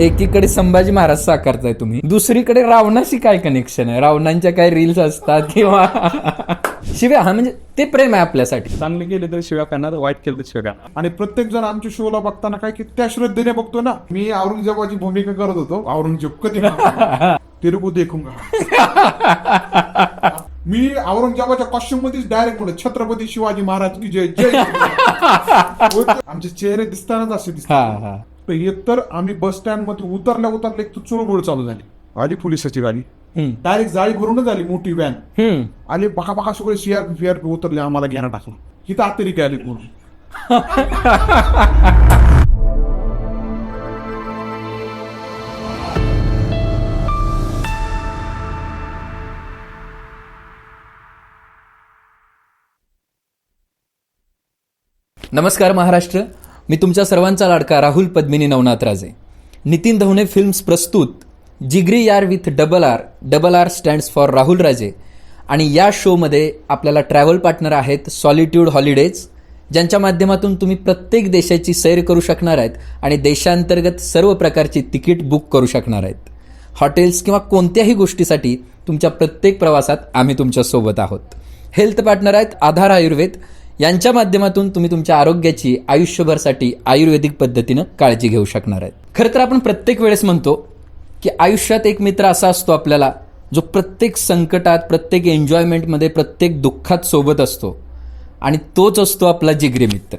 एकीकडे संभाजी महाराज साकारताय तुम्ही. दुसरीकडे रावणाशी काय कनेक्शन आहे? रावणांच्या काय रील्स असतात किंवा शिव्या हा म्हणजे ते प्रेम आहे आपल्यासाठी. चांगले केले तर शिव्या करणार वाईट केलं तर शिव्या करणार. आणि प्रत्येक जण आमच्या शोला बघताना काय की त्या श्रद्धेने बघतो ना. मी औरंगजेबाची भूमिका करत होतो. औरंगजेब कधी तिरुपती देखूंगा मी औरंगजेबाच्या कॉस्ट्युम मध्येच डायरेक्ट म्हणत छत्रपती शिवाजी महाराज की जय जय आमचे चेहरे दिसतानाच असे हा दिसतात हा. तर हे तर आम्ही बस स्टँडमध्ये उतरल्या उतरल्या एक तर चुळबुळ चालू झाली. आली पोलिसाची गाडी. हम्म. डायरेक्ट जाळी भरूनच आली मोठी व्हॅन हम्म. आले बघा बघा सगळे सीआरपी फीआरपी उतरले आम्हाला घ्यायला टाकलं. हिथं अतिरिक्त आले म्हणून नमस्कार महाराष्ट्र. मी तुमच्या सर्वांचा लाडका राहुल पद्मिनी नवनाथ राजे. नितीन धवणे फिल्म्स प्रस्तुत जिगरी यार with double R double R stands for Rahul Raje. आणि या शोमध्ये आपल्याला ट्रॅव्हल पार्टनर आहेत सॉलिट्यूड हॉलिडेज ज्यांच्या माध्यमातून तुम्ही प्रत्येक देशाची सैर करू शकणार आहेत आणि देशांतर्गत सर्व प्रकारची तिकीट बुक करू शकणार आहेत. हॉटेल्स किंवा कोणत्याही गोष्टीसाठी तुमच्या प्रत्येक प्रवासात आम्ही तुमच्यासोबत आहोत. हेल्थ पार्टनर आहेत आधार आयुर्वेद यांच्या माध्यमातून तुम्ही तुमच्या आरोग्याची आयुष्यभरसाठी आयुर्वेदिक पद्धतीनं काळजी घेऊ शकणार आहेत. खरं तर आपण प्रत्येक वेळेस म्हणतो की आयुष्यात एक मित्र असा असतो आपल्याला जो प्रत्येक संकटात प्रत्येक एन्जॉयमेंटमध्ये प्रत्येक दुःखात सोबत असतो आणि तोच असतो आपला जिगरी मित्र.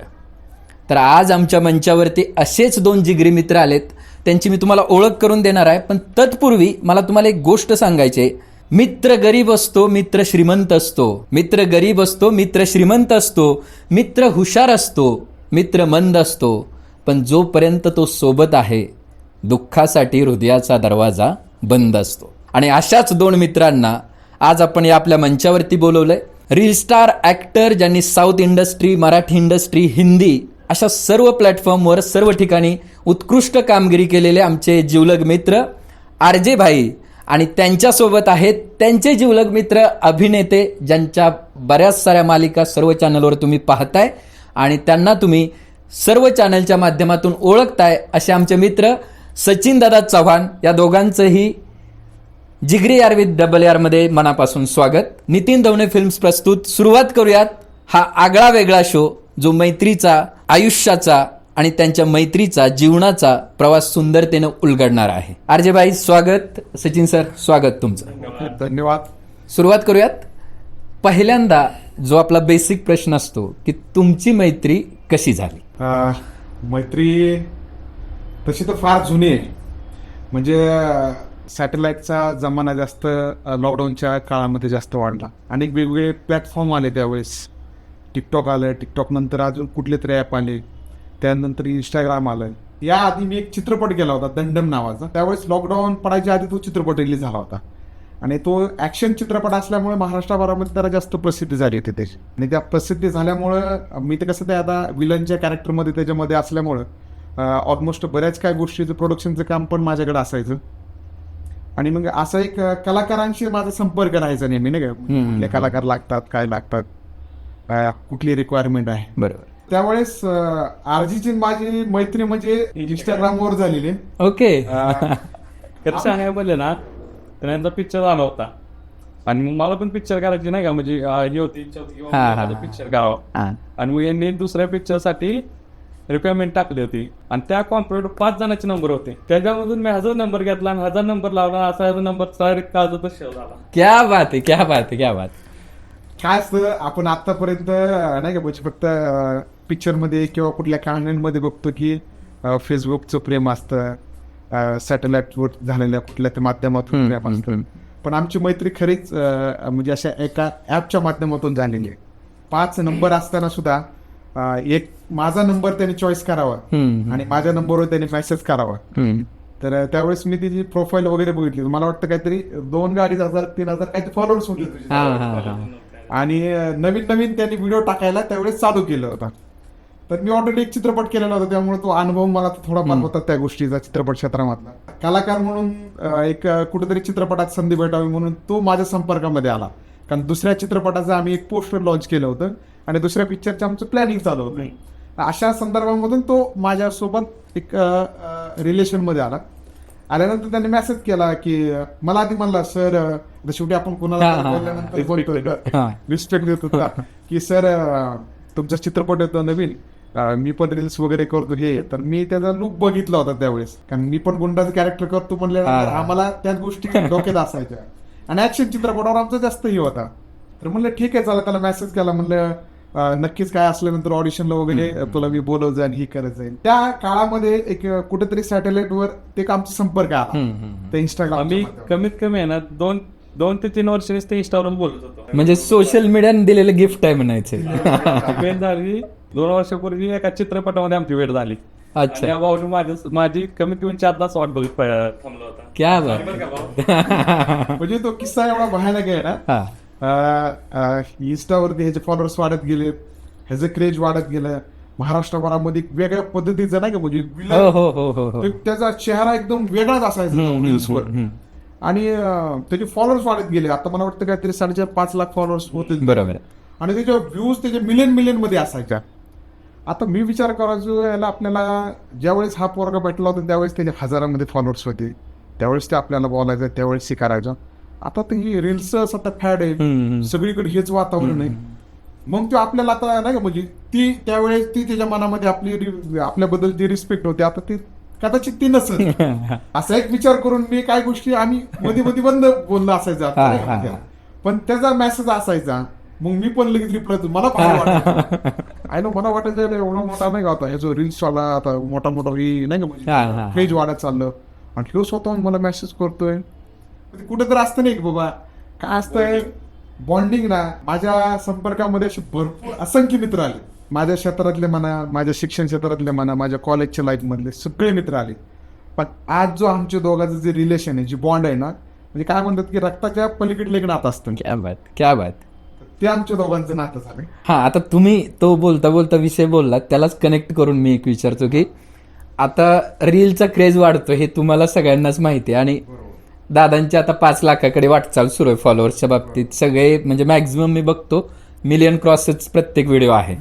तर आज आमच्या मंचावरती असेच दोन जिगरी मित्र आलेत. त्यांची मी तुम्हाला ओळख करून देणार आहे पण तत्पूर्वी मला तुम्हाला एक गोष्ट सांगायची आहे. मित्र गरीब असतो मित्र श्रीमंत असतो. मित्र गरीब असतो मित्र श्रीमंत असतो. मित्र हुशार असतो मित्र मंद असतो. पण जोपर्यंत तो सोबत आहे दुःखासाठी हृदयाचा दरवाजा बंद असतो. आणि अशाच दोन मित्रांना आज आपण या आपल्या मंचावरती बोलवलंय. रील स्टार ऍक्टर ज्यांनी south industry Marathi industry Hindi अशा सर्व प्लॅटफॉर्मवर सर्व ठिकाणी उत्कृष्ट कामगिरी केलेले आमचे जिवलग मित्र आर जे भाई आणि त्यांच्यासोबत आहेत त्यांचे जिवलग मित्र अभिनेते ज्यांच्या बऱ्याच साऱ्या मालिका सर्व चॅनलवर तुम्ही पाहताय आणि त्यांना तुम्ही सर्व चॅनलच्या माध्यमातून ओळखताय असे आमचे मित्र सचिन दादा चव्हाण या दोघांचंही जिगरी आर विथ डबल आरमध्ये मनापासून स्वागत. नितीन दवणे फिल्म्स प्रस्तुत सुरुवात करूयात. हा आगळा वेगळा शो जो मैत्रीचा आयुष्याचा आणि त्यांच्या मैत्रीचा जीवनाचा प्रवास सुंदरतेनं उलगडणार आहे. आरजे भाई स्वागत. सचिन सर स्वागत तुमचं. धन्यवाद. सुरुवात करूयात. पहिल्यांदा जो आपला बेसिक प्रश्न असतो की तुमची मैत्री कशी झाली? मैत्री तशी तर फार जुनी आहे. म्हणजे सॅटेलाईटचा जमाना जास्त लॉकडाऊनच्या काळामध्ये जास्त वाढला. आणि वेगवेगळे प्लॅटफॉर्म आले त्यावेळेस. टिकटॉक आलं टिकटॉक नंतर अजून कुठले तरी ॲप आले. त्यानंतर इंस्टाग्राम आलं या आधी मी एक चित्रपट केला होता दंडम नावाचा. त्यावेळेस लॉकडाऊन पडायच्या आधी तो चित्रपट रिलीज झाला होता. आणि तो ॲक्शन चित्रपट असल्यामुळे महाराष्ट्राभरामध्ये त्याला जास्त प्रसिद्धी झाली होती त्याची आणि त्या प्रसिद्धी झाल्यामुळं मी तर कसं ते आता विलनच्या कॅरेक्टरमध्ये त्याच्यामध्ये असल्यामुळं ऑलमोस्ट बऱ्याच काय गोष्टीचं प्रोडक्शनचं काम पण माझ्याकडे असायचं. आणि मग असं एक कलाकारांशी माझा संपर्क राहायचा नेहमी नाही का? कुठले कलाकार लागतात काय लागतात कुठली रिक्वायरमेंट आहे? बरोबर. त्यावेळेस आरजीची माझी मैत्री म्हणजे इंस्टाग्रामवर झालेली. ओके. खरं सांगायला बोलले ना तर यांचा पिक्चर आला होता. आणि मग मला पण पिक्चर करायची नाही का म्हणजे हे होती हा, हा, हा. पिक्चर करावा. आणि मग यांनी दुसऱ्या पिक्चरसाठी रिक्वायरमेंट टाकली होती. आणि त्या कॉम्प्युटर पाच जणांचे नंबर होते. त्याच्यामधून मी हजार नंबर घेतला आणि हजार नंबर लावला असा हजार नंबर काळजाचा शेव झाला. क्या बात आहे क्या बात आहे क्या बात. काय असतं आपण आतापर्यंत नाही का म्हणजे फक्त पिक्चरमध्ये किंवा कुठल्या कॉन्टेंटमध्ये बघतो की फेसबुकचं प्रेम असतं सॅटेलाइटवर झालेल्या कुठल्या त्या माध्यमातून प्रेम असतं. पण आमची मैत्री खरीच म्हणजे अशा एका ॲपच्या माध्यमातून झालेली आहे. पाच नंबर असताना सुद्धा एक माझा नंबर त्याने चॉईस करावा आणि माझ्या नंबरवर त्याने मेसेज करावा. तर त्यावेळेस मी तिची प्रोफाईल वगैरे बघितली. मला वाटतं काहीतरी दोन अडीच हजार तीन हजार काहीतरी फॉलोअर्स होते आणि नवीन नवीन त्यांनी व्हिडिओ टाकायला त्यावेळेस चालू केलं होता. तर मी ऑलरेडी एक चित्रपट केलेला होता त्यामुळे तो अनुभव मला थोडाफार होता त्या गोष्टीचा चित्रपट क्षेत्रामधला. कलाकार म्हणून एक कुठेतरी चित्रपटात संधी भेटावी म्हणून तो माझ्या संपर्कामध्ये आला. कारण दुसऱ्या चित्रपटाचं आम्ही एक पोस्टर लॉन्च केलं होतं आणि दुसऱ्या पिक्चरचं आमचं प्लॅनिंग चालू होतं. अशा संदर्भामधून तो माझ्यासोबत एक रिलेशनमध्ये आला. आल्यानंतर त्यांनी मेसेज केला की मला आधी म्हणला सर शेवटी आपण कोणाला. रिस्पेक्ट देत. की? सर तुमचा चित्रपट येतो नवीन. मी पण रील्स वगैरे करतो हे तर मी त्याचा लुक बघितला होता त्यावेळेस. कारण मी पण गुंडाचं कॅरेक्टर करतो म्हणल्यानंतर हा. आम्हाला त्याच गोष्टी डोक्यात असायच्या. आणि ऍक्शन चित्रपटावर आमचा जास्त हे होता. तर म्हणलं ठीक आहे चला त्याला मेसेज केला. म्हणलं नक्कीच काय असल्यानंतर ऑडिशनला वगैरे तुला मी बोलव जाईल ही करत जाईल त्या काळामध्ये एक कुठेतरी सॅटेलाइट वर ते आमचा संपर्क आला. ते इंस्टाग्राम आम्ही कमीत कमी आहे ना दोन दोन ते तीन वर्षांनीच ते इंस्टावर बोलत होतो. म्हणजे सोशल मीडियाने दिलेलं गिफ्ट आहे म्हणायचं. दोन वर्षापूर्वी एका चित्रपटामध्ये आमची भेट झाली. अच्छा. आणि या भाऊने माझी माझी कमीत कमी चार तास वाट बघत थांबला होता. क्या बात. बरं का भाऊ? म्हणजे तो किस्सा एवढा भयानक आहे ना? हा. इन्स्टावरती ह्याचे फॉलोअर्स वाढत गेले ह्याचं क्रेज वाढत गेलं. महाराष्ट्रभरामध्ये एक वेगळ्या पद्धतीचं नाही का म्हणजे हो हो हो हो हो. त्याचा चेहरा एकदम वेगळाच असायचा हम्म. आणि अं, त्याचे फॉलोअर्स वाढत गेले. आता मला वाटतं काहीतरी साडेचार पाच लाख फॉलोअर्स होते बरोबर. आहे. आणि त्याच्या व्ह्यूज त्याचे मिलियन मिलियनमध्ये असायच्या आता मी विचार करायचो याला आपल्याला ज्यावेळेस हा पोरगा भेटला होता त्यावेळेस त्याच्या हजारामध्ये फॉलोअर्स होते. त्यावेळेस ते आपल्याला बोलायचं त्यावेळेस शिकारायचं. आता ते ही रील्स आता फॅड आहे. सगळीकडे हेच वातावरण आहे. मग तो आपल्याला आता नाही का म्हणजे ती त्यावेळेस ती त्याच्या मनामध्ये आपली आपल्याबद्दल जी रिस्पेक्ट होती आता ती कदाचित ती नसेल. असा एक विचार करून मी काय गोष्टी आम्ही मध्ये मध्ये बंद बोलणं असायचं. पण त्याचा मेसेज असायचा. मग मी पण लगेच रिप्लाय मला आय नो मला वाटायचं एवढा मोठा नाही का आता ह्याचं रील्स वाला आता मोठा मोठा ही नाही का हा, हा. म्हणजे वाढत चाललं. आणि ह्यो स्वतः मला मेसेज करतोय. कुठे तर असतं नाही की बाबा? काय असतंय बॉन्डिंग ना. माझ्या संपर्कामध्ये असे भरपूर असंख्य मित्र आले. माझ्या क्षेत्रातले म्हणा माझ्या शिक्षण क्षेत्रातले म्हणा माझ्या कॉलेजच्या लाईफ मधले सगळे मित्र आले. पण आज जो आमच्या दोघांचं जे रिलेशन आहे जी बॉन्ड आहे ना म्हणजे काय म्हणतात की रक्ताच्या पलीकडले एक नातं असतं. क्या बात क्या बात. ते आमच्या दोघांचं नातं झालं. हा आता तुम्ही तो बोलता बोलता विषय बोलला त्यालाच कनेक्ट करून मी एक विचारतो की आता रीलचा क्रेज वाढतो हे तुम्हाला सगळ्यांनाच माहिती आहे आणि दादांची आता पाच लाखाकडे वाटचाल सुरू आहे फॉलोअर्सच्या बाबतीत. सगळे म्हणजे मॅक्झिमम मी बघतो मिलियन क्रॉसच प्रत्येक व्हिडिओ आहे.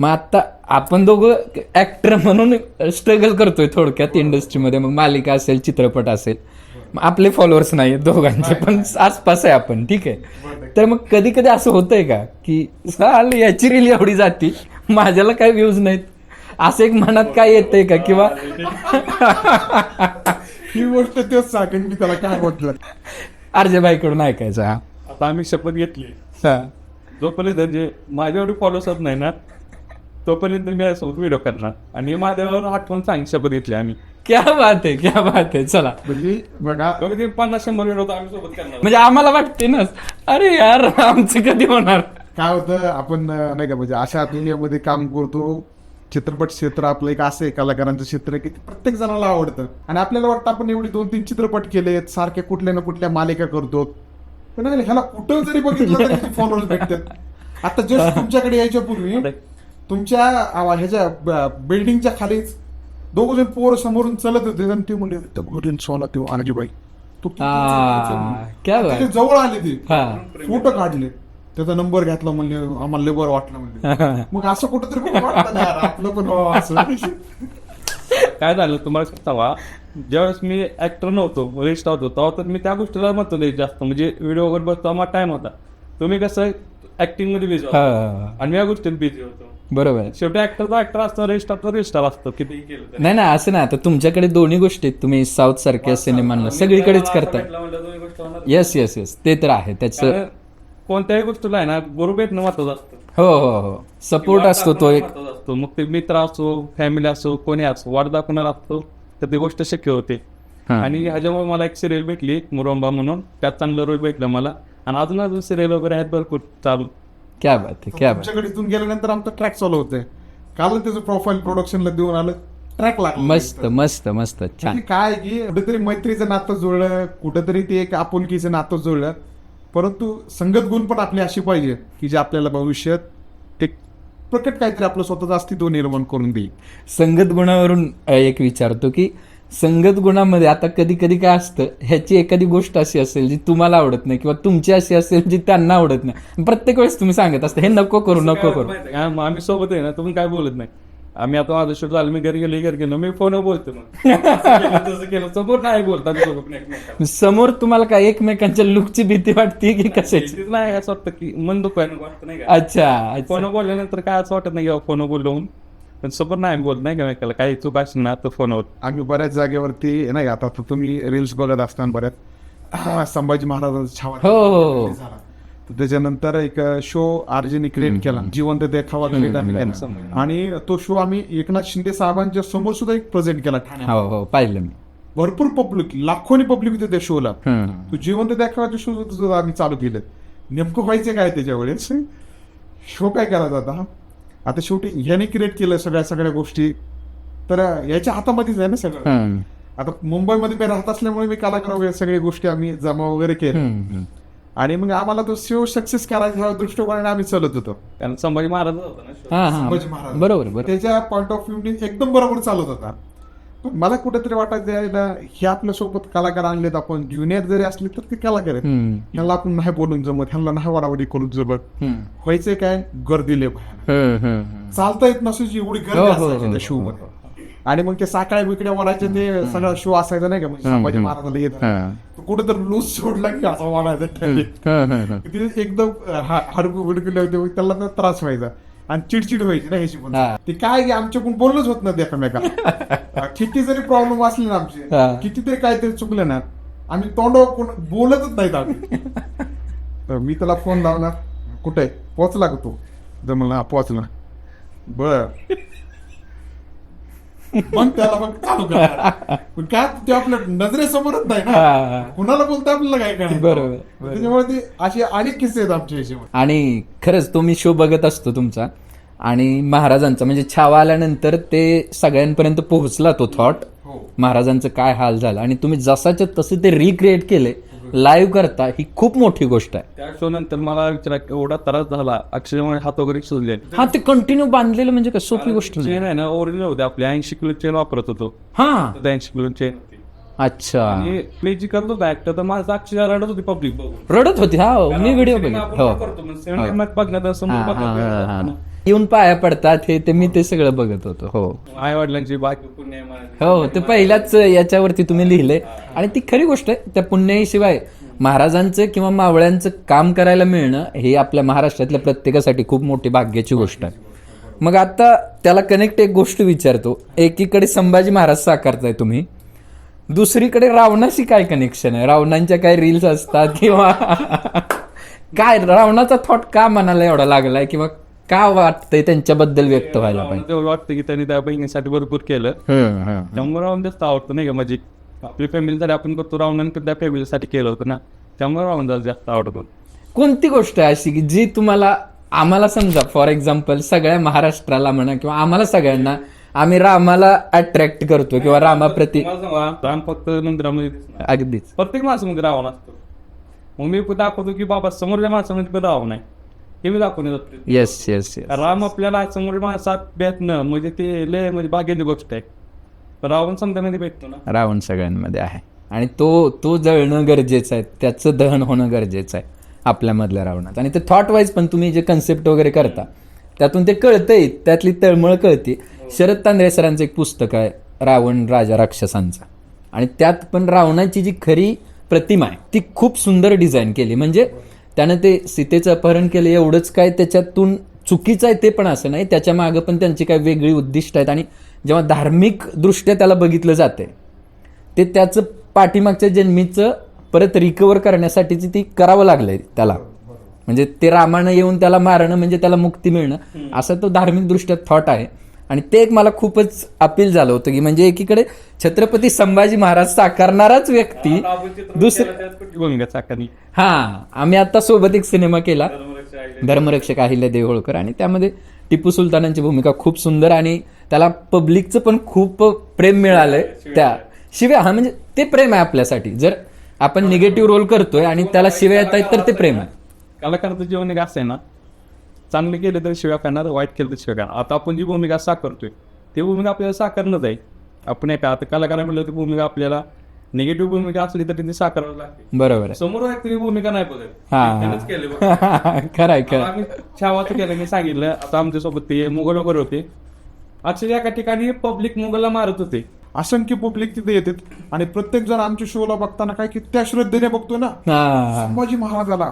मग आता आपण दोघं ऍक्टर म्हणून स्ट्रगल करतोय थोडक्यात इंडस्ट्रीमध्ये मग मालिका असेल चित्रपट असेल. आपले फॉलोअर्स नाही आहेत दोघांचे पण आसपास आहे आपण ठीक आहे. तर मग कधी कधी असं होतंय का की चाल याची रील एवढी जाती माझ्याला काय व्ह्यूज नाहीत? असं एक मनात काय येतंय का किंवा ही गोष्ट तेच सांगेन मी त्याला काय म्हटलं. अर्जबाईकडून ऐकायचं हा. आता आम्ही शपथ घेतली. हा. जोपर्यंत जे माझ्या एवढी फॉलोअर्स नाही ना तोपर्यंत मी यासोबत व्हिडिओ करणार. आणि माझ्यावर आठवण सांग शपथ घेतली आम्ही. क्या बात आहे क्या बात आहे. चला. म्हणजे बघा पन्नास शंभर व्हिडिओ आम्ही सोबत करणार. म्हणजे आम्हाला वाटते ना अरे यार आमचं कधी होणार? काय होतं आपण नाही का म्हणजे अशा दुनियामध्ये काम करतो. चित्रपट क्षेत्र आपलं एक असं आहे कलाकारांचं क्षेत्र आहे की प्रत्येक जणाला आवडतं. आणि आपल्याला वाटतं आपण एवढे दोन तीन चित्रपट केलेत सारखे कुठल्या ना कुठल्या मालिका करतो. पण नाही, ह्याला कुठं जरी बघितलं तरी फॉलोअर्स भेटतात. आता जस्ट तुमच्याकडे यायच्या पूर्वी तुमच्या ह्याच्या बिल्डिंगच्या खालीच दोघ जण पोर समोरून चलत होते आणि ते म्हणले "त्या घरून सोला तो आणजीबाई तो हा, चांगला." क्या बात. त्याच्याजवळ आले ते. हा. फोटो काढले. त्याचा नंबर घेतला म्हणले आम्हाला लेबर वाटलं म्हणले. मग असं कुठंतरी आपलं पण असं. काय झालं तुम्हाला सांगा ज्यावेळेस मी ऍक्टर नव्हतो रेस्ट होतो तेव्हा तर मी त्या गोष्टीला महत्त्व द्यायचं जास्त. म्हणजे व्हिडिओ वगैरे बघतो मला टाइम होता. तुम्ही कसं ऍक्टिंगमध्ये बिझी हा. आणि या गोष्टीत बिझी होतो. बरोबर. आहे शेवटी ऍक्टरचा ऍक्टर असतो रेस्टारचा रेस्टार असतो किती केलं तरी. नाही ना असं ना आता तुमच्याकडे दोन्ही गोष्टी आहेत. तुम्ही साऊथ सारख्या सिनेमांना सगळीकडेच असं करताय. भेटलं म्हणलं दोन्ही गोष्टी होणार. येस येस येस ते तर आहे. त्याचं कारण कोणत्याही गोष्टीला आहे ना बरोबर भेटणं महत्वाचं असतं. हो हो हो. सपोर्ट असतो तो एक. महत्त्वाचा असतो. मग ते मित्र असो फॅमिली असो कोणी असो वाट दाखवणार असतो तर ती गोष्ट शक्य होते. हा. आणि ह्याच्यामुळे मला एक सिरियल भेटली मुरंबा म्हणून. त्यात चांगलं रोल भेटलं मला. आणि अजून अजून सिरियल वगैरे आहेत भरपूर चालू. क्या बात आहे क्या बात तुमच्याकडे इथून गेल्यानंतर आमचं ट्रॅक चालू होतंय. काल त्याचं प्रोफाईल प्रोडक्शनला देऊन आलं ट्रॅक लागला. मस्त मस्त मस्त छान. काय की कुठेतरी मैत्रीचं नातं जुळलं कुठेतरी ते एक आपुलकीचं नातं जुळलं. परंतु संगत गुण पण आपली अशी पाहिजे की जे आपल्याला भविष्यात ते प्रकट काहीतरी आपलं स्वतःचं अस्तित्व निर्माण करून देईल. संगत गुणावरून अ, एक विचारतो की संगत गुणामध्ये आता कधी कधी काय असतं ह्याची एखादी गोष्ट अशी असेल जी तुम्हाला आवडत नाही किंवा तुमची अशी असेल जी त्यांना आवडत नाही. प्रत्येक वेळेस तुम्ही सांगत असता हे नको करू नको करू? आम्ही सोबत आहे ना तुम्ही काय बोलत नाही. आम्ही आता माझं शूट झालं मी घरी गेलो घरी गेलो मी फोन बोलतो समोर नाही बोलतात. समोर तुम्हाला काय एकमेकांच्या लुकची भीती वाटते की कशाची? नाही असं वाटतं की मन का अच्छा फोन बोलल्यानंतर काय असं वाटत नाही फोन बोलवून पण समोर नाही बोलत नाही का मेकाला? काही चूक असेल ना तर फोनवर आम्ही बऱ्याच जागेवरती नाही आता तर तुम्ही रील्स बघत असताना बऱ्याच. संभाजी महाराजांचा छावा हो, हो, हो. तर त्याच्यानंतर एक शो आर्जीने क्रिएट केला. जिवंत देखावा आणि तो शो आम्ही एकनाथ शिंदे साहेबांच्या समोर सुद्धा एक प्रेझेंट केला हो पाहिलं मी. भरपूर पब्लिक लाखोनी पब्लिक होते त्या शोला. तो जिवंत देखावाचे शो सुद्धा आम्ही चालू केले नेमकं व्हायचं काय त्याच्या वेळेस शो काय करायचा आता? आता शेवटी ह्याने क्रिएट केलं सगळ्या सगळ्या गोष्टी तर याच्या हातामध्येच आहे ना सगळं. आता मुंबईमध्ये मी राहत असल्यामुळे मी कलाकार वगैरे सगळ्या गोष्टी आम्ही जमा वगैरे केल्या. आणि मग आम्हाला तो शो सक्सेस करायचा दृष्टिकोनाने आम्ही चालत होतो कारण संभाजी महाराज होता ना. हा संभाजी हा महाराज. बरोबर बरोबर त्याच्या पॉईंट ऑफ व्ह्यू एकदम बरोबर चालत होता मला कुठेतरी वाटायचं हे आपल्यासोबत कलाकार आणलेत आपण ज्युनियर जरी असले तर ते कलाकार आहेत. ह्याला आपण नाही बोलून जमत ह्याला नाही वाडावाडी करून जमत. व्हायचंय काय गर्दी लय. चालता येत नसायची एवढी हो, गर्दी हो, असायची हो. त्या शो मध्ये आणि मग ते साकाळ्या बिकड्या वरायचे ते सगळा शो असायचा नाही का म्हणजे. महाराजाला येत हा. कुठे तर लूज सोडला की असा वाढायचा एकदम हडकू बिडकले होते त्याला तर त्रास व्हायचा आणि चिडचिड व्हायची ना ह्याची पण हा. ते काय की आमच्याकडून बोलणंच होत नाही एकमेका किती जरी प्रॉब्लेम असले ना हा. आमचे कितीतरी काहीतरी चुकलं ना आम्ही तोंडावर कोण बोलतच नाहीत आम्ही. तर मी त्याला फोन लावणार. कुठे? पोचला का तू? जर म्हणला "हा, पोचला बर. मग त्याला मग चालू करणार. पण काय ते आपल्या नजरेसमोरच नाही ना. कुणाला बोलतो आपल्याला काय काय बरोबर. त्याच्यामुळे ते असे अनेक किस्से आहेत आमच्या याच्यावर आणि खरंच तो मी शो बघत असतो तुमचा. आणि महाराजांचा म्हणजे छावा आल्यानंतर ते सगळ्यांपर्यंत पोहोचला तो थॉट हो. महाराजांचं काय हाल झाला? आणि तुम्ही जसाच्या तसे ते रिक्रिएट केले. लाईव्ह करता ही खूप मोठी गोष्ट आहे. त्या शो नंतर मला विचारा एवढा त्रास झाला अक्षरशः हात वगैरे सुजले हा ते कंटिन्यू बांधलेलं म्हणजे काय सोपी गोष्ट नाही. चेन आहे ना ओरिजिनल होते. आपले ऐंशी किलो चेन वापरत होतो. हा. ऐंशी किलो चेन अच्छा. प्ले जी करत होता ऍक्टर तर माझं अक्षरशः रडत होती पब्लिक रडत होती हा. मी व्हिडिओ बघितला. हो. बघण्यात समोर हा, हा, बघण्यात हा. येऊन पाया पडतात हे ते मी ते सगळं बघत होतो हो. आई वडिलांची बाकी पुण्य आहे माझी. हो ते पहिल्याच याच्यावरती तुम्ही लिहिले. आणि ती खरी गोष्ट आहे त्या पुण्याईशिवाय महाराजांचं किंवा मावळ्यांचं काम करायला मिळणं हे आपल्या महाराष्ट्रातल्या प्रत्येकासाठी खूप मोठी भाग्याची गोष्ट आहे. मग आता त्याला कनेक्ट एक गोष्ट विचारतो. एकीकडे संभाजी महाराज साकारताय तुम्ही. दुसरीकडे रावणाशी काय कनेक्शन आहे? रावणांच्या काय रील्स असतात किंवा काय? रावणाचा थॉट का मनाला एवढा लागलाय? किंवा का वाटतंय त्यांच्याबद्दल व्यक्त व्हायला मला तेवढं वाटतं की त्यांनी त्या बहिणीसाठी भरपूर केलं. पाहिजे त्यामुळे राहून जास्त आवडतं नाही का? म्हणजे आपली फॅमिलीसाठी आपण करतो रावणाने त्या फॅमिलीसाठी केलं होतं ना. त्यामुळे जरा जास्त आवडतो. कोणती गोष्ट आहे अशी की जी तुम्हाला आम्हाला समजा फॉर एक्झाम्पल सगळ्या महाराष्ट्राला म्हणा किंवा आम्हाला सगळ्यांना आम्ही रामाला अट्रॅक्ट करतो किंवा रामाप्रती मला सांगा, राम फक्त मंदिरामध्ये नाही. अगदीच. प्रत्येक माणसामध्ये रावण असतो. मग मी दाखवतो की बाबा समोरच्या माणसामध्ये पण रावण आहे. हे मी दाखवून जातो येस येस येस राम आपल्याला समोर माणसात भेटणं म्हणजे ते लय म्हणजे बागेची गोष्ट आहे. रावण समजामध्ये भेटतो ना? रावण सगळ्यांमध्ये आहे. आणि तो तो जळणं गरजेचं आहे. त्याचं दहन होणं गरजेचं आहे आपल्यामधल्या रावणात आणि ते थॉट वाईज पण तुम्ही जे कन्सेप्ट वगैरे करता त्यातून ते कळतंय. त्यातली तळमळ कळते. शरद तांदळे सरांचं एक पुस्तक आहे रावण राजा राक्षसांचा. आणि त्यात पण रावणाची जी खरी प्रतिमा आहे ती खूप सुंदर डिझाईन केली. म्हणजे त्यानं ते सीतेचं अपहरण केलं एवढंच काय त्याच्यातून चुकीचं आहे ते पण असं नाही. त्याच्या मागं पण त्यांची काही वेगळी उद्दिष्ट आहेत. आणि जेव्हा धार्मिक दृष्ट्या त्याला बघितलं जाते ते त्याचं पाठीमागच्या जन्मीचं परत रिकवर करण्यासाठीची ती करावं लागलंय त्याला. म्हणजे ते रामानं येऊन त्याला मारणं म्हणजे त्याला मुक्ती मिळणं असा तो धार्मिक दृष्ट्या थॉट आहे. आणि ते एक मला खूपच अपील झालं होतं की म्हणजे एकीकडे छत्रपती संभाजी महाराज साकारणाराच व्यक्ती दुसरं हा आम्ही आता सोबत एक सिनेमा केला. धर्मरक्षक अहिल्या देवहोळकर आणि त्यामध्ये टिपू सुलतानांची भूमिका खूप सुंदर आणि त्याला पब्लिकचं पण खूप प्रेम मिळालंय. त्या शिव्या हा म्हणजे ते प्रेम आहे आपल्यासाठी. जर आपण निगेटिव्ह रोल करतोय आणि त्याला शिव्या येत आहेत तर ते प्रेम आहे. कलाकाराचं जीवन एक असं आहे ना? चांगलं केलं तर शिव्या करणार वाईट केलं तर शिव्या करणार. आता आपण जी भूमिका साकारतोय ती भूमिका आपल्याला साकारणंच आहे. आपण नाही का आता कलाकार म्हणलं ती भूमिका आपल्याला निगेटिव्ह भूमिका असली तर ती साकारावं लागते. बरोबर समोर व्यक्ती भूमिका नाही बघत केलं. खरंय खरं छावाचं केलं मी सांगितलं आता आमच्यासोबत ते मुघल वगैरे होते. अक्षरशः एका ठिकाणी पब्लिक मुघलला मारत होते. असंख्य पब्लिक तिथे येतात. आणि प्रत्येक जण आमच्या शोला बघताना काय की त्या श्रद्धेने बघतो ना. संभाजी महाराजाला.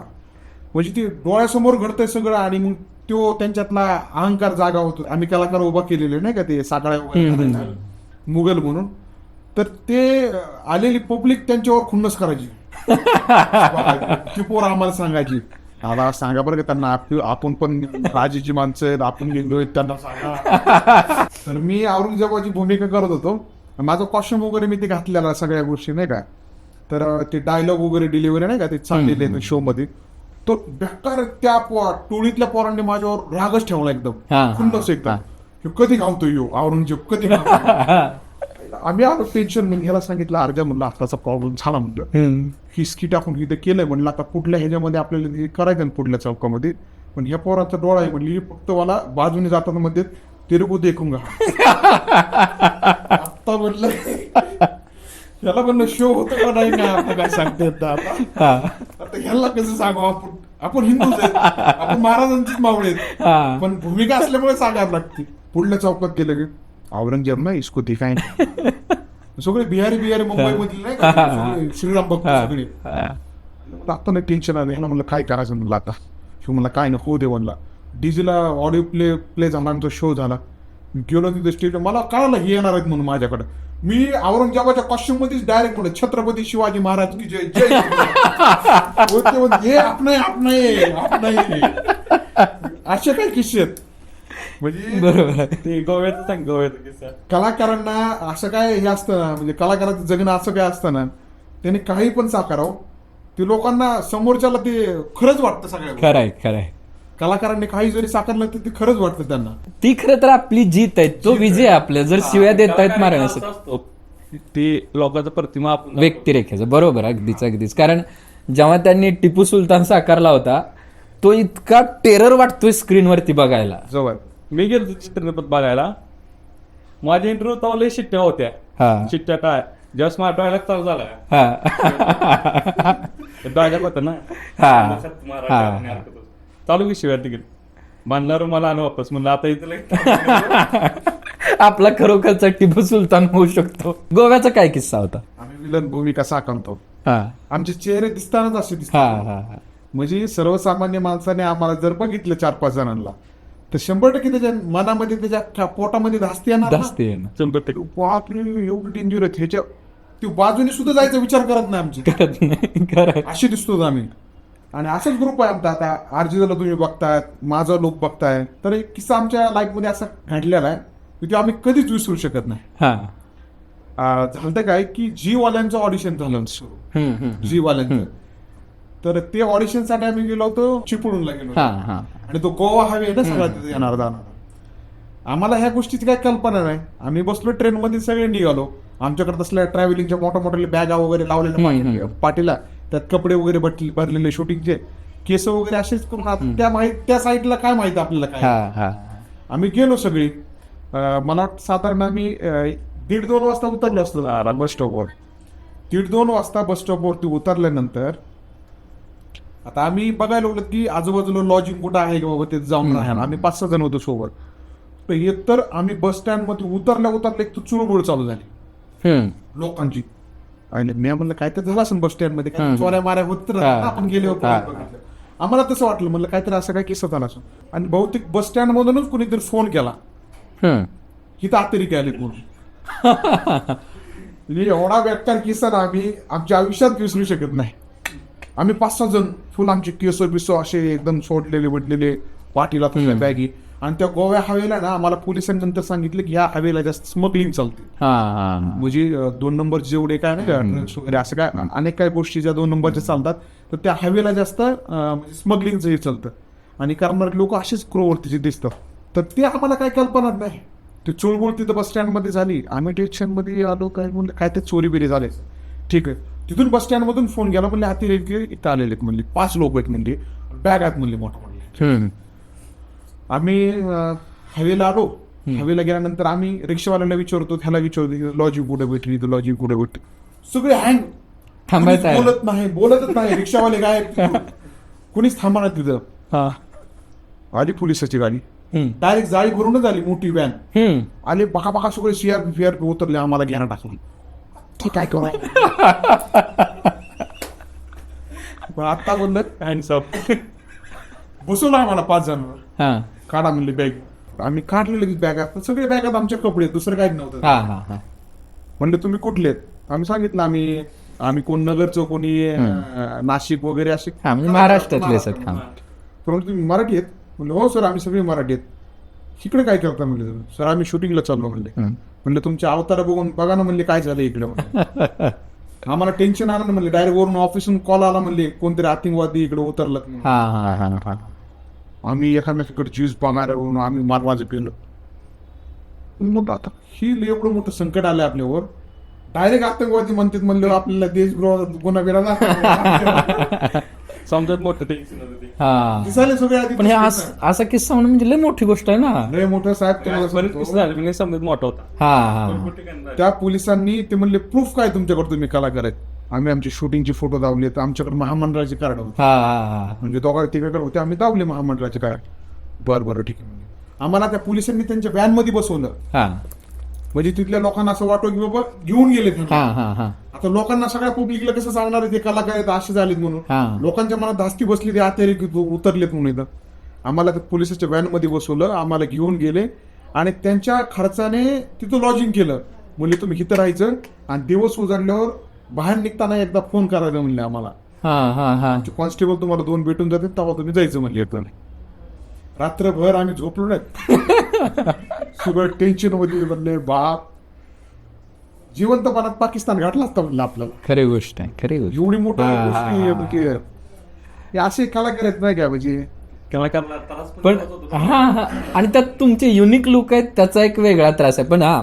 म्हणजे ते डोळ्यासमोर घडतंय सगळं आणि मग तो त्यांच्यातला अहंकार जागा होतो. आम्ही कलाकार उभा केलेले नाही का ते करायच्या, मुघल म्हणून. तर ते आलेली पब्लिक त्यांच्यावर खुन्नस करायची. ती पोरं आम्हाला सांगायची दादा सांगा बरं का त्यांना आप- आपण पण राजाची माणसं आहेत आपण गेलोय त्यांना सांगा. तर मी औरंगजेबाची भूमिका करत होतो. माझं कॉस्ट्युम वगैरे मी ते घातलेला सगळ्या गोष्टी नाही का? तर ते डायलॉग वगैरे डिलिव्हरी नाही का? ते चाललेले शो मध्ये. तो बेकार त्या पो- टोळीतल्या पोरांनी माझ्यावर रागच ठेवला एकदम. हा. खुन्नस एकदम. ह्यो कधी घालतो यो? औरंगजेब कधी आम्ही आलो टेन्शन मग ह्याला सांगितलं अर्जा म्हणलं आताचा प्रॉब्लेम झाला म्हणलं. हिसकी टाकून इथं केलंय म्हणलं आता कुठल्या ह्याच्यामध्ये आपल्याला हे करायचं ना पुढल्या चौकामध्ये? पण ह्या पोराचा डोळा आहे म्हणली फक्त मला बाजूने जाताना मध्ये तिरकू देखून आता म्हणलं याला म्हणलं शो होतं का नाही का? आपण काय सांगता येत आता. हा. आता ह्याला कसं सांगू? आपण आपण हिंदूच आहेत. आपण महाराजांचीच मावळे आहेत. हा. पण भूमिका असल्यामुळे सांगायला लागते. पुढल्या चौकात गेलं की औरंगजेब ना इसको दिखाय सगळे बिहारी बिहारी मुंबई मधले नाही का? सगळे श्रीराम भक्त सगळे. आता नाही टेन्शन आलं. ह्याला म्हणलं काय करायचं? म्हणलं आता. शिव म्हणला काय नको दे म्हणला. डीजेला ऑडिओ प्ले प्ले झाला आमचा शो झाला. गेलो तिथे स्टेज मला कळालं हे येणार आहेत म्हणून माझ्याकडे. मी औरंगजेबाच्या कॉस्ट्युम मध्येच डायरेक्ट म्हणलं छत्रपती शिवाजी महाराज की जय जय म्हणते, हे असे काही किस्से आहेत? म्हणजे बरोबर ते सांग किस्सा. कलाकारांना असं काय हे असतं ना म्हणजे कलाकाराचं जगणं असं काय असतं ना त्याने काही पण साकारावं ते लोकांना समोरच्याला ते खरंच वाटतं सगळ्या. खरंय खरंय. कलाकारांनी काही जरी साकारलं तर ते खरंच वाटतं त्यांना. ती खरं तर आपली जीत आहे. तो विजय आहे आपल्या जर शिव्या देत आहेत मारण्यासाठी. ते लोकांचा प्रतिमा आपण व्यक्तिरेखेचं. बरोबर अगदीच अगदीच. कारण जेव्हा त्यांनी टिपू सुलतान साकारला होता तो इतका टेरर वाटतोय स्क्रीनवरती बघायला. जवळ. मी गेलो चित्रपट बघायला. माझ्या इंटरव्ह्यू तेव्हा लय शिट्ट्या होत्या. हा. शिट्ट्या काय? जेव्हा स्मार्ट व्हायला चालू झाला. हा. डायलॉग होता ना? चालू की शिवाय तिकीट बांधणार मला आणि वापस म्हणलं आता इथं आपला खरोखरचा टिपू सुलतान होऊ शकतो. गोव्याचा काय किस्सा होता? आम्ही विलन भूमिका साकारतो. हा. आमचे चेहरे दिसतानाच असे हा दिसतात. हा हा म्हणजे सर्वसामान्य माणसाने आम्हाला जर बघितलं चार पाच जणांना तर शंभर टक्के त्याच्या मनामध्ये त्याच्या पोटामध्ये धास्ती येणार ना. जास्ती आहे ना शंभर टक्के. बापरे एवढं डेंजर आहेत ह्याच्या ते बाजूने सुद्धा जायचा विचार करत नाही आमचे. करत नाही असे दिसतो आम्ही. आणि असाच ग्रुप आहे आमचा आता आरजीला तुम्ही बघताय माझा लोक बघताय तर एक किस्सा आमच्या लाईफमध्ये असा घडलेला आहे की तो आम्ही कधीच विसरू शकत नाही. हा. झालं काय की जी वाल्यांचं ऑडिशन झालं सुरू. जी वाल्यांचं तर ते ऑडिशनसाठी आम्ही गेलो होतो चिपळूणला गेलो आणि तो गोवा हायवे ना सगळा तिथे येणार जाणार. आम्हाला ह्या गोष्टीची काही कल्पना नाही. आम्ही बसलो ट्रेन मध्ये सगळे निघालो. आमच्याकडे तसल्या ट्रॅव्हलिंगच्या मोठ्या मोठ्या बॅगा वगैरे लावलेल्या. पाटीला त्यात कपडे वगैरे भरले- भरलेले शूटिंगचे. केस वगैरे असेच करून त्या माहीत त्या साईडला काय माहिती आपल्याला काय? हा हा. आम्ही गेलो सगळी. अं, मला वाटतं साधारण आम्ही अं, दीड दोन वाजता उतरलो असतो बस स्टॉपवर दीड दोन वाजता बस स्टॉपवरती उतरल्यानंतर आता आम्ही बघायला लागलो की आजूबाजूला लॉजिंग कुठं आहे का बाबा ते जाऊन राहणार. आम्ही पाच सहा जण होतो सोबत तर आम्ही बस स्टँडमध्ये उतरल्या उतरल्या एक तर चुळबुळ चालू झाली. हम्म. लोकांची. आणि मी म्हणलं काय तर झालं असेल बस स्टँडमध्ये काय. चोऱ्या माऱ्या होत तर. आपण गेले होतो. आम्हाला तसं वाटलं म्हणलं काहीतरी असं काय किस्सा झाला असेल. आणि बहुतेक बस स्टँड मधूनच कुणीतरी फोन केला. इथं अतिरिक्त आले कोण? म्हणजे एवढा बेकार किस्सा ना आम्ही आमच्या आयुष्यात विसरू शकत नाही. आम्ही पाच सहा जण फुल आमचे केस बिस असे एकदम सोडलेले वडलेले पाठीला बॅगी. आणि त्या गोव्या हवेला ना आम्हाला पोलिसांनी नंतर सांगितलं की या हवेला जास्त स्मगलिंग चालते म्हणजे दोन नंबर जेवढे काय वगैरे असं काय अनेक काही गोष्टी ज्या दोन नंबरच्या चालतात तर त्या हवेला जास्त स्मगलिंगचं हे चालतं. आणि करणारे लोक असेच क्रोवरतीचे दिसतात. तर ते आम्हाला काय कल्पना नाही. ते चोळबोळ तिथं बस स्टँडमध्ये झाली. आम्ही टेन्शनमध्ये आलो काय म्हणलं काय ते चोरी बिरी झाले. ठीक आहे. तिथून बस स्टँड मधून फोन गेला म्हणले अतिरेक इथं आलेले आहेत म्हणले. पाच लोक आहेत म्हणले. बॅग आहेत म्हणले मोठा म्हणले आम्ही हवेला आलो. हवेला गेल्यानंतर आम्ही रिक्षावाल्याला विचारतो त्याला विचारतो लॉजिक कुठे भेटली तर लॉजिक कुठे भेटली? सगळे हँग थांबायचं. बोलत नाही बोलतच नाही. रिक्षावाले काय कुणीच थांबणार तिथं. हा. आली पोलिसाची गाडी. डायरेक्ट जाळी भरूनच आली मोठी व्हॅन आले बका बका सगळे सीआरपी फीआरपी उतरले आम्हाला घ्यायला टाकून. ठीक आहे करू? आता बोललं हँड्स अप बसवलं आम्हाला पाच जण. हा. काढा म्हणले बॅग आम्ही काढले लगेच बॅग सगळे बॅगात आमचे कपडे दुसरं काही नव्हतं. हा हा हा. म्हणलं तुम्ही कुठले आहेत? आम्ही सांगितलं आम्ही आम्ही कोण नगरचं कोणी अं, नाशिक वगैरे असे हा म्हणजे महाराष्ट्रातले हा. परंतु तुम्ही मराठी आहेत. म्हणलं हो सर आम्ही सगळे मराठी आहेत. इकडे काय करता? म्हणले तुम्ही? सर आम्ही शूटिंगला चाललो. म्हणले. हम्म. म्हणलं तुमच्या अवतारा बघून बघा ना म्हणले काय झालं इकडे? म्हणले. आम्हाला टेन्शन आलं ना म्हणले डायरेक्ट वरून ऑफिसून कॉल आला म्हणले कोणतरी आतंकवादी इकडे उतरलं. हा हा हा हा. आम्ही एकामेकाकडे ज्यूस बघायला म्हणून आम्ही मारवाजे पेलो. मग आता ही लय एवढं मोठं संकट आलं आपल्यावर. डायरेक्ट आतंकवादी म्हणतात म्हणलं आपल्याला देशद्रोह गुन्हा बिरा समजत मोठं ते. हा. दिसायला सगळे आधी पण हे अस- असा किस्सा म्हणून म्हणजे लय मोठी गोष्ट आहे ना. लय मोठं साहेब तुम्हाला सांगतो. झाले समजत मोठा होता. हा हा. त्या पोलिसांनी ते म्हणले प्रूफ काय तुमच्याकडे तुम्ही कलाकार आहेत? आम्ही आमचे शूटिंगचे फोटो दावले तर आमच्याकडे महामंडळाचे कार्ड होते. म्हणजे दोघा तिकडे होते आम्ही दावले महामंडळाचे कार्ड बरं बरं ठीक आहे. आम्हाला त्या पोलिसांनी त्यांच्या व्हॅनमध्ये बसवलं. हा. म्हणजे तिथल्या लोकांना असं वाटलं की बाबा घेऊन गेले. हा हा हा. आता लोकांना सगळ्या पब्लिकला कसं सांगणार ते कलाकार आहेत असे झालेत म्हणून. हा. लोकांच्या मनात धास्ती बसली ते आतेरी उतरलेत म्हणून इथं आम्हाला त्या पोलिसाच्या व्हॅनमध्ये बसवलं आम्हाला घेऊन गेले. आणि त्यांच्या खर्चाने तिथं लॉजिंग केलं. म्हणले तुम्ही इथं राहायचं आणि दिवस उजाडल्यावर बाहेर निघताना एकदा फोन करायला म्हणले आम्हाला. हा हा हा. कॉन्स्टेबल तुम्हाला दोन भेटून जाते तेव्हा तुम्ही जायचं म्हणले एकदम रात्रभर आम्ही झोपलो नाहीत. सगळं टेन्शनमध्ये म्हणले बाप जिवंतपणात पाकिस्तान घातला असता म्हणलं आपल्याला. खरी गोष्ट आहे खरी गोष्ट. एवढी मोठी हा, गोष्ट हा, आहे हा. म्हणजे हे असे कलाकार आहेत नाही का म्हणजे? त्रास पण हा हा. आणि त्यात तुमचे युनिक लुक आहेत त्याचा एक वेगळा त्रास आहे. पण हा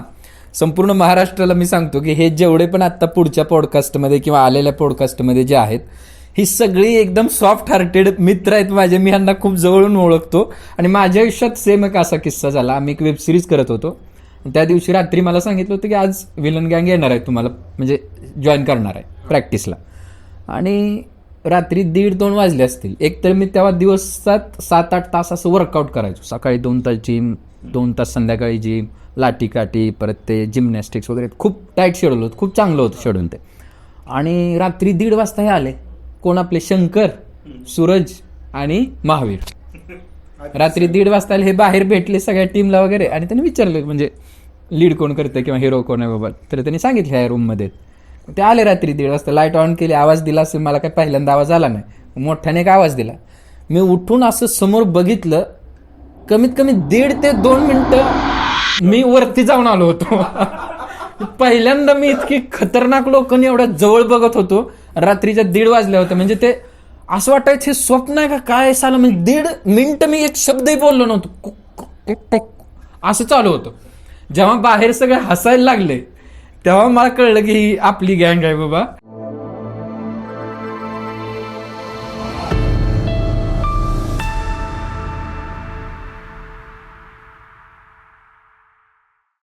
संपूर्ण महाराष्ट्राला मी सांगतो की हे जेवढे पण आत्ता पुढच्या पॉडकास्टमध्ये किंवा आलेल्या पॉडकास्टमध्ये जे आहेत ही सगळी एकदम सॉफ्ट हार्टेड मित्र आहेत माझे. मी यांना खूप जवळून ओळखतो. आणि माझ्या आयुष्यात सेम एक असा किस्सा झाला. आम्ही एक वेब सिरीज करत होतो. त्या दिवशी रात्री मला सांगितलं होतं की आज विलन गँग येणार आहे तुम्हाला म्हणजे जॉईन करणार आहे प्रॅक्टिसला आणि रात्री दीड दोन वाजले असतील. एक तर मी तेव्हा दिवसात सात आठ तास असं वर्कआउट करायचो. सकाळी दोन तास जिम दोन तास संध्याकाळी जिम लाटीकाठी परत ते जिमनॅस्टिक्स वगैरे खूप टाईट शेड्यूल होतं. खूप चांगलं होतं शेड्यूल ते. आणि रात्री दीड वाजता हे आले. कोण आपले? शंकर सूरज आणि महावीर. रात्री दीड वाजता आले. हे बाहेर भेटले सगळ्या टीमला वगैरे. आणि त्यांनी विचारलं म्हणजे लीड कोण करतं किंवा हिरो कोण आहे बाबा? तर त्यांनी सांगितलं ह्या रूममध्ये ते आले रात्री दीड वाजता. लाइट ऑन केली. आवाज दिला असेल. मला काय पहिल्यांदा आवाज आला नाही. मोठ्याने एक आवाज दिला. मी उठून असं समोर बघितलं. कमीत कमी दीड ते दोन मिनटं मी वरती जाऊन आलो होतो. पहिल्यांदा मी इतकी खतरनाक लोकांनी एवढ्या जवळ बघत होतो. रात्रीच्या दीड वाजल्या होत्या. म्हणजे ते असं वाटायचं हे स्वप्न आहे का? काय झालं म्हणजे दीड मिनिटं मी एक शब्दही बोललो नव्हतो. असं चालू होतं. जेव्हा बाहेर सगळे हसायला लागले तेव्हा मला कळलं की ही आपली गँग आहे बाबा.